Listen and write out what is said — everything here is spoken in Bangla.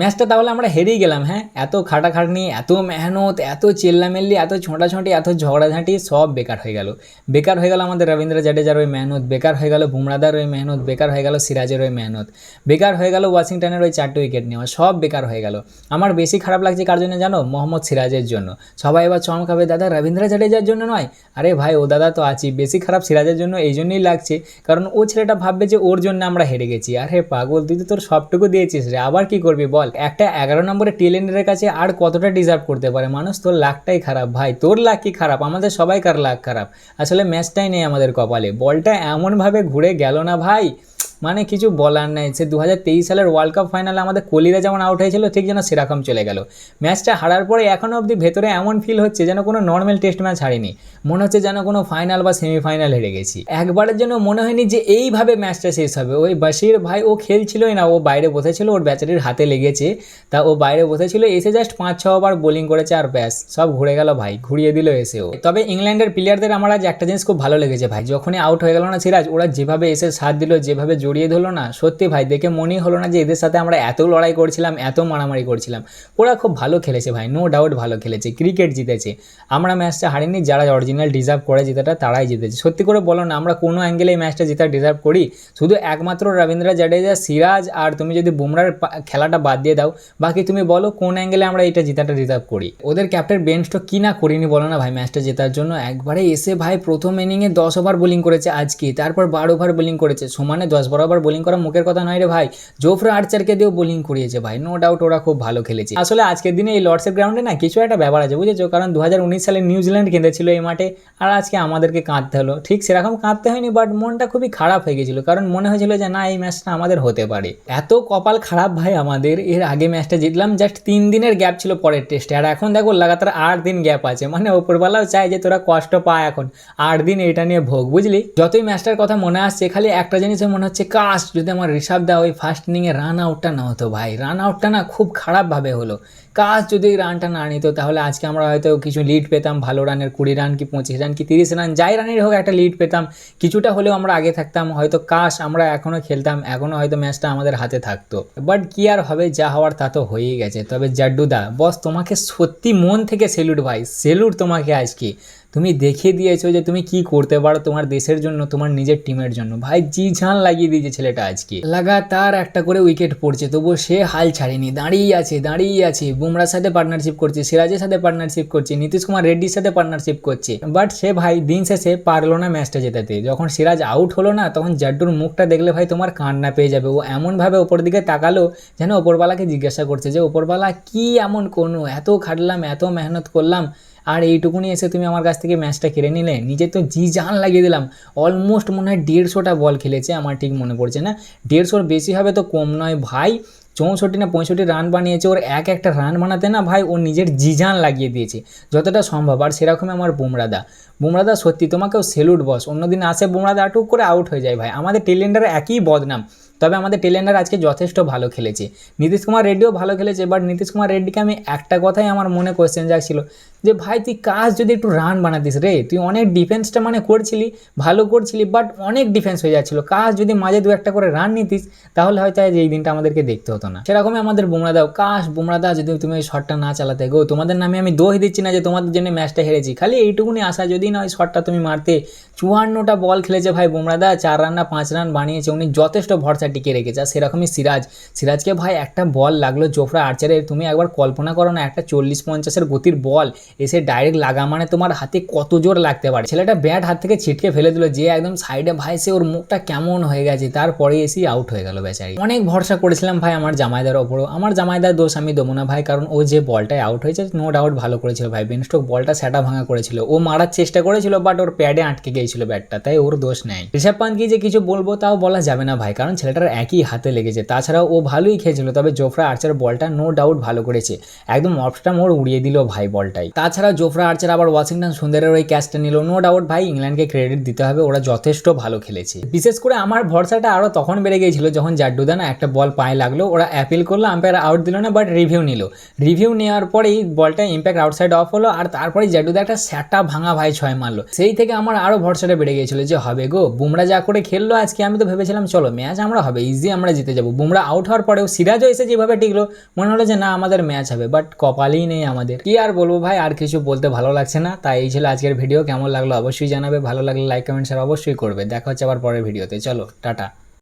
ম্যাচটা তাহলে আমরা হেরেই গেলাম হ্যাঁ? এত খাটাখাটনি, এত মেহনত, এত চেল্লামেল্লি, এত ছোঁটাছুঁটি, এত ঝগড়াঝাঁটি সব বেকার হয়ে গেল। বেকার হয়ে গেল আমাদের রবীন্দ্র জাডেজার ওই মেহনত, বেকার হয়ে গেল বুমরাদার ওই মেহনত, বেকার হয়ে গেল সিরাজের ওই মেহনত, বেকার হয়ে গেল ওয়াশিংটনের ওই চারটে উইকেট নেওয়া, সব বেকার হয়ে গেল। আমার বেশি খারাপ লাগছে কার জন্য জানো? মোহাম্মদ সিরাজের জন্য। সবাই এবার চমকাবে, দাদা, রবীন্দ্র জাডেজার জন্য নয়? আরে ভাই, ও দাদা তো আছি, বেশি খারাপ সিরাজের জন্য এই জন্যই লাগছে, কারণ ও ছেলেটা ভাববে যে ওর জন্য আমরা হেরে গেছি। আরে পাগল, তুই তো তোর সবটুকু দিয়েছিস রে, আবার কি করবি বল? একটা এগারো নম্বরে টেলেন্ডারের কাছে আর কতটা ডিজার্ভ করতে পারে? মানুষ, তোর লাকটাই খারাপ ভাই, তোর লাক কি খারাপ? আমাদের সবাই কার লাক খারাপ। আসলে ম্যাচটাই নেই আমাদের কপালে। বলটা এমনভাবে ঘুরে গেল না ভাই। মানে কিছু বলার নাই। সে দু হাজার তেইশ সালের ওয়ার্ল্ড কাপ ফাইনালে আমাদের কোহলিরা যেমন আউট হয়েছিল, ঠিক যেন সেরকম চলে গেল। ম্যাচটা হারার পরে এখনও অবধি ভেতরে এমন ফিল হচ্ছে যেন কোনো নর্মাল টেস্ট ম্যাচ হারিনি। মনে হচ্ছে যেন কোনো ফাইনাল বা সেমিফাইনাল হেরে গেছি। একবারের জন্য মনে হয়নি যে এইভাবে ম্যাচটা শেষ হবে। ওই বাসির ভাই, ও খেলছিলই না। ও বাইরে বসেছিল, ওর ব্যাচারির হাতে লেগেছে। তা ও বাইরে বসেছিল, এসে জাস্ট পাঁচ ছ ওভার বোলিং করেছে আর ব্যাস, সব ঘুরে গেল ভাই, ঘুরিয়ে দিল এসেও তবে ইংল্যান্ডের প্লেয়ারদের আমার আজ একটা জিনিস খুব ভালো লেগেছে ভাই, যখনই আউট হয়ে গেল না সিরাজ, ওরা যেভাবে এসে সাথ দিল, যেভাবে জড়িয়ে ধরলো না। সত্যি ভাই, দেখে মনেই হলো না যে এদের সাথে আমরা এত লড়াই করছিলাম, এত মারামারি করছিলাম। ওরা খুব ভালো খেলেছে ভাই নো ডাউট ভালো খেলেছে ক্রিকেট জিতেছে। আমরা ম্যাচটা হারিনি, যারা অরিজিনাল ডিজার্ভ করে জেতাটা তারাই জিতেছে। সত্যি করে বলো না, আমরা কোনো অ্যাঙ্গেলে এই ম্যাচটা জেতা ডিজার্ভ করি। শুধু একমাত্র রবীন্দ্র জাডেজা, সিরাজ আর তুমি যদি বুমরার খেলাটা বাদ দিয়ে দাও, বাকি তুমি বলো কোন অ্যাঙ্গেলে আমরা এটা জেতাটা ডিজার্ভ করি। ওদের ক্যাপ্টেন বেঞ্চটা কি না করিনি বলো না ভাই ম্যাচটা জেতার জন্য। একবারে এসে ভাই প্রথম ইনিংয়ে দশ ওভার বোলিং করেছে আজকে, তারপর বারো ওভার বোলিং করেছে, সমানে দশ বারো ওভার বোলিং করা মুখের কথা নয় রে ভাই। জোফরা আর্চারকে দিয়েও বোলিং করিয়েছে ভাই। নো ডাউট ওরা খুব ভালো খেলেছে। আসলে আজকের দিনে এই লর্ডসের গ্রাউন্ডে না কিছু একটা ব্যাপার আছে, বুঝেছ? কারণ দু হাজার উনিশ সালে নিউজিল্যান্ড কেঁদেছিল এই মাঠে, আর আজকে আমাদেরকে কাঁদতে হলো। ঠিক সেরকম কাঁদতে হয়নি বাট মনটা খুবই খারাপ হয়ে গেছিল। কারণ মনে হয়েছিল যে, না, এই ম্যাচটা আমাদের হতে পারে। এত কপাল খারাপ ভাই আমাদের। এর আগে ম্যাচটা জিতলাম জাস্ট তিন দিনের গ্যাপ ছিল পরের টেস্টে আর এখন দেখো, লাগাতার আট দিন গ্যাপ আছে। মানে ওপরবেলাও চায় যে, তোরা কষ্ট পায় এখন। আট দিন এটা নিয়ে ভোগ, বুঝলি? যতই ম্যাচটার কথা মনে আসছে, খালি একটা জিনিসে মনে হচ্ছে কাশ যদি আমার ঋষভ দা ওই ফার্স্ট ইনিংয়ে রান আউটটা না হতো ভাই রান আউটটা না খুব খারাপভাবে হলো। কাজ যদি রানটা না নিত, তাহলে আজকে আমরা হয়তো কিছু লিড পেতাম, ভালো রানের কুড়ি রান কি পঁচিশ রান কি তিরিশ রান যাই রানের হোক একটা লিড পেতাম। কিছুটা হলেও আমরা আগে থাকতাম, হয়তো কাশ আমরা এখনও খেলতাম এখনও হয়তো ম্যাচটা আমাদের হাতে থাকতো। বাট কি আর হবে, যা হওয়ার তা তো হয়েই গেছে। তবে জাড্ডুদা বস তোমাকে সত্যি মন থেকে সেলুট ভাই সেলুট তোমাকে আজকে। তুমি দেখিয়ে দিয়েছ যে তুমি কি করতে পারো তোমার দেশের জন্য, তোমার নিজের টিমের জন্য। ভাই, জি ঝান লাগিয়ে দিয়েছে ছেলেটা আজকে। লাগাতার একটা করে উইকেট পড়ছে, তবুও সে হাল ছাড়েনি। দাঁড়িয়ে আছে দাঁড়িয়ে আছে। বুমরার সাথে পার্টনারশিপ করছে, সিরাজের সাথে পার্টনারশিপ করছে নীতিশ কুমার রেড্ডির সাথে পার্টনারশিপ করছে। বাট সে ভাই, দিন শেষে পারল না ম্যাচটা জেতাতে। যখন সিরাজ আউট হলো না, তখন জাড্ডুর মুখটা দেখলে ভাই তোমার কান্না পেয়ে যাবে। ও এমনভাবে ওপর দিকে তাকালো, যেন ওপরবালাকে জিজ্ঞাসা করছে যে ওপরবালা কি এমন কোনো? এত খাটলাম, এত মেহনত করলাম আর এইটুকুনি এসে তুমি আমার কাছ থেকে ম্যাচটা কেড়ে নিলে। নিজে তো জি জান লাগিয়ে দিলাম। অলমোস্ট মনে হয় দেড়শোটা বল খেলেছে, আমার ঠিক মনে পড়ছে না। দেড়শোর বেশি হবে তো কম নয় ভাই। চৌষট্টি না পঁয়ষট্টি রান বানিয়েছে, ওর এক একটা রান বানাতে না ভাই ওর নিজের জিজান লাগিয়ে দিয়েছে। যতটা সম্ভব, আর সেরকমই আমার বুমরাদা। বুমরাদা, সত্যি তোমাকেও সেলুট বস অন্যদিন আসে বুমরাদা, আটুক করে আউট হয়ে যায় ভাই। আমাদের টেলেন্ডার একই বদনাম। তবে আমাদের টেলেন্ডার আজকে যথেষ্ট ভালো খেলেছে। নীতিশ কুমার রেড্ডিও ভালো খেলেছে বাট নীতিশ কুমার রেড্ডিকে আমি একটা কথাই আমার মনে কোয়েশ্চেন যাচ্ছিল যে ভাই তুই কাজ যদি একটু রান বানাতিস রে, তুই অনেক ডিফেন্সটা মানে করছিলি, ভালো করছিলি বাট অনেক ডিফেন্স হয়ে যাচ্ছিল। কাজ যদি মাঝে দু একটা করে রান নিতিস, তাহলে হয়তো আজ এই দিনটা আমাদেরকে দেখতে হতো না। সেরকমই আমাদের বুমরা দাও কাশ বুমরা দা যদি তুমি ওই শটটা না চালাতে, গো, তোমাদের নামে আমি দোষ দিচ্ছি না যে তোমাদের জন্য ম্যাচটা হেরেছি। খালি এইটুকুনি আশা, যদি না ওই শটটা তুমি মারতে। চুয়ান্নটা বল খেলেছে ভাই বুমরা দা চার রান না, পাঁচ রান বানিয়েছে, উনি যথেষ্ট ভরসা টিকে রেখেছে। আর সেরকমই সিরাজ। সিরাজকে ভাই একটা বল লাগল জোফরা আর্চারের। তুমি একবার কল্পনা করো না, একটা চল্লিশ পঞ্চাশের গতির বল এসে ডাইরেক্ট লাগা মানে তোমার হাতে কত জোর লাগতে পারে। ছেলেটা ব্যাট হাত থেকে ছিটকে ফেলে দিল, যে একদম সাইডে ভাই সে ওর মুখটা কেমন হয়ে গেছে, তারপরে এসেই আউট হয়ে গেল বেচারি। অনেক ভরসা করেছিলাম ভাই আমার জামাইদার ওপরও। আমার জামাইদার দোষ আমি দেবো না ভাই, কারণ ও যে বলটায় আউট হয়েছে নো ডাউট ভালো করেছিল ভাই। বেনস্টক বলটা সেটা ভাঙা করেছিল। ও মারার চেষ্টা করেছিল বাট ওর প্যাডে আটকে গিয়েছিল ব্যাটটা তাই ওর দোষ নেই। ঋষভ পান্তকে যে কিছু বলব তাও বলা যাবে না ভাই, কারণ ছেলেটার একই হাতে লেগেছে। তাছাড়াও ও ভালোই খেয়েছিল তবে জোফরা আর্চার বলটা নো ডাউট ভালো করেছে। একদম অফটা মোড় উড়িয়ে দিল ভাই বলটাই। তাছাড়া জোফরা আর্চার আবার ওয়াশিংটন সুন্দরের ওই ক্যাচটা নিল। নো ডাউট ভাই ইংল্যান্ডকে ক্রেডিট দিতে হবে, ওরা যথেষ্ট ভালো খেলেছে। বিশেষ করে আমার ভরসাটা আরও তখন বেড়ে গিয়েছিল যখন জাড্ডুদা না একটা বল পায়ে লাগল, ওরা অ্যাপিল করল আম্পায়ার আউট দিল না বাট রিভিউ নিল। রিভিউ নেওয়ার পরেই বলটা ইম্প্যাক্ট আউটসাইড অফ হলো, আর তারপরে জাড্ডুদা একটা স্যাটা ভাঙা ভাই ছয় মারলো। সেই থেকে আমার আরও ভরসাটা বেড়ে গিয়েছিল যে, হবে গো, বুমরা যা করে খেললো আজকে, আমি তো ভেবেছিলাম, চলো, ম্যাচ আমরা হবে ইজি আমরা জিতে যাব। বুমরা আউট হওয়ার পরেও সিরাজও এসে যেভাবে টিকলো, মনে হলো যে না, আমাদের ম্যাচ হবে বাট কপালই নেই আমাদের। কি আর বলব ভাই, আর কিছু বলতে ভালো লাগছে না, তাই এই ছিল আজকের ভিডিও কেমন লাগল অবশ্যই জানাবে, ভালো লাগলে লাইক কমেন্ট শেয়ার অবশ্যই করবে। দেখা হচ্ছে আবার পরের ভিডিওতে চলো, টাটা।